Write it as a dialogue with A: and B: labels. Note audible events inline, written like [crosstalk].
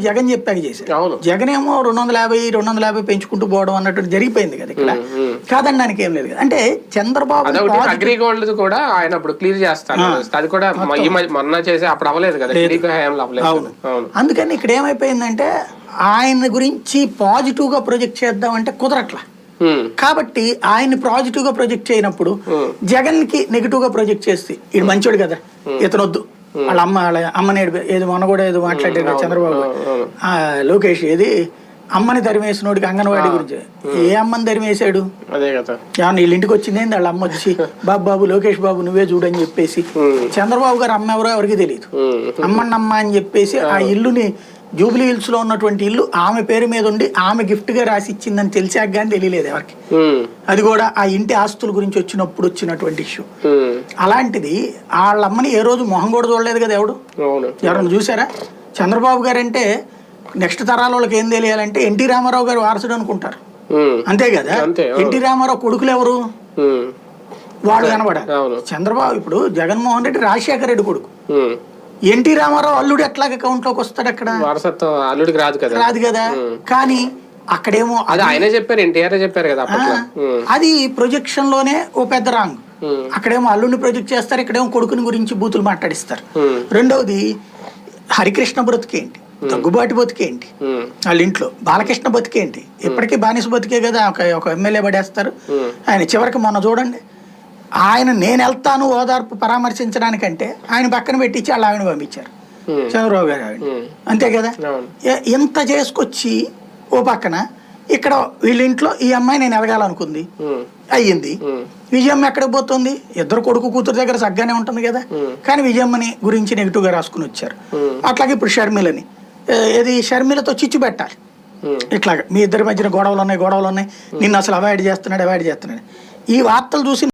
A: జగన్ చెప్పాక చేశారు. జగన్ ఏమో రెండు వందల యాభై రెండు వందల యాభై పెంచుకుంటూ పోవడం అన్నట్టు జరిగిపోయింది కదా ఇక్కడ. కాదనడానికి ఏం లేదు. అంటే చంద్రబాబు
B: అగ్రిగోల్డ్ కూడా ఆయన అప్పుడు క్లియర్ చేస్తాను అది కూడా మొన్న చేసి అప్పుడు అవ్వలేదు కదా.
A: అవును. అందుకని ఇక్కడ ఏమైపోయిందంటే ఆయన గురించి పాజిటివ్గా ప్రొజెక్ట్ చేద్దామంటే కుదరట్లా.
B: ఉమ్,
A: కాబట్టి ఆయన్ని పాజిటివ్గా ప్రొజెక్ట్ చేయనప్పుడు జగన్కి నెగిటివ్గా ప్రొజెక్ట్ చేస్తే ఈడు మంచోడు కదా. ఇతను వద్దు వాళ్ళ అమ్మ వాళ్ళ అమ్మని ఏదో మొన్న కూడా ఏదో మాట్లాడారు చంద్రబాబు. ఆ, లోకేష్ ఏది? అమ్మని తరిమేసినోడికి అంగన్వాడీ గురించి. ఏ అమ్మని తరిమేశాడు?
B: అదే కదా.
A: ఏమన్నా వీళ్ళ ఇంటికి వచ్చింది ఏంది? వాళ్ళ అమ్మ వచ్చి [laughs] బాబు బాబు లోకేష్ బాబు నువ్వే చూడని చెప్పేసి చంద్రబాబు గారు అమ్మ ఎవరో ఎవరికి తెలియదు అమ్మన్నమ్మ అని చెప్పేసి ఆ. ఇల్లుని జూబ్లీ హిల్స్లో ఉన్నటువంటి ఇల్లు ఆమె పేరు మీద ఉండి ఆమె గిఫ్ట్గా రాసి ఇచ్చిందని తెలిసాక కానీ తెలియలేదు ఎవరికి. అది కూడా ఆ ఇంటి ఆస్తుల గురించి వచ్చినప్పుడు వచ్చినటువంటి ఇష్యూ. అలాంటిది వాళ్ళ అమ్మని ఏ రోజు మొహం కూడా చూడలేదు కదా ఎవడు? ఎవరన్నా చూసారా? చంద్రబాబు గారు అంటే నెక్స్ట్ తరాల వాళ్ళకి ఏం తెలియాలంటే ఎన్టీ రామారావు గారు వారసుడు అనుకుంటారు. అంతే కదా. ఎన్టీ రామారావు కొడుకులు ఎవరు? వాళ్ళు కనబడారు చంద్రబాబు ఇప్పుడు జగన్మోహన్ రెడ్డి రాజశేఖర రెడ్డి కొడుకు. ఎన్టీ రామారావు అల్లుడు ఎట్లాగ అకౌంట్లోకి వస్తాడు అక్కడ?
B: వారసత్వం అల్లుడికి రాదు కదా.
A: రాదు కదా? కానీ అక్కడేమో
B: అది ఆయనే చెప్పారు ఎన్టీఆర్ చెప్పారు కదా
A: అది ప్రొజెక్షన్లోనే ఓ పెద్ద రాంగ్. అక్కడేమో అల్లుడిని ప్రొజెక్ట్ చేస్తారు ఇక్కడేమో కొడుకుని గురించి బూతులు మాట్లాడిస్తారు. రెండవది హరికృష్ణ బతుకేంటి దగ్గుబాటి బతుకేంటి వాళ్ళ ఇంట్లో. బాలకృష్ణ బతికేంటి ఇప్పటికీ బానిస బతికే కదా ఒక ఒక ఎమ్మెల్యే పడేస్తారు. ఆయన చివరికి మొన్న చూడండి ఆయన నేను వెళ్తాను ఓదార్పు పరామర్శించడానికంటే ఆయన పక్కన పెట్టించి వాళ్ళ ఆవిడ పంపించారు. చంద్రబాబు గారు ఆవిడ అంతే కదా? ఎంత చేసుకొచ్చి ఓ పక్కన ఇక్కడ వీళ్ళ ఇంట్లో ఈ అమ్మాయి నేను ఎదగాలనుకుంది. అయ్యింది. విజయమ్మ ఎక్కడికి పోతుంది? ఇద్దరు కొడుకు కూతురు దగ్గర సగ్గానే ఉంటుంది కదా? కానీ విజయమ్మని గురించి నెగిటివ్గా రాసుకుని వచ్చారు. అట్లాగే ఇప్పుడు షర్మిలని. ఏది షర్మిలతో చిచ్చు పెట్టాలి. ఇట్లాగా మీ ఇద్దరి మధ్యన గొడవలు ఉన్నాయి గొడవలు ఉన్నాయి. నిన్ను అసలు అవాయిడ్ చేస్తున్నాడు అవాయిడ్ చేస్తున్నాడు. ఈ వార్తలు చూసి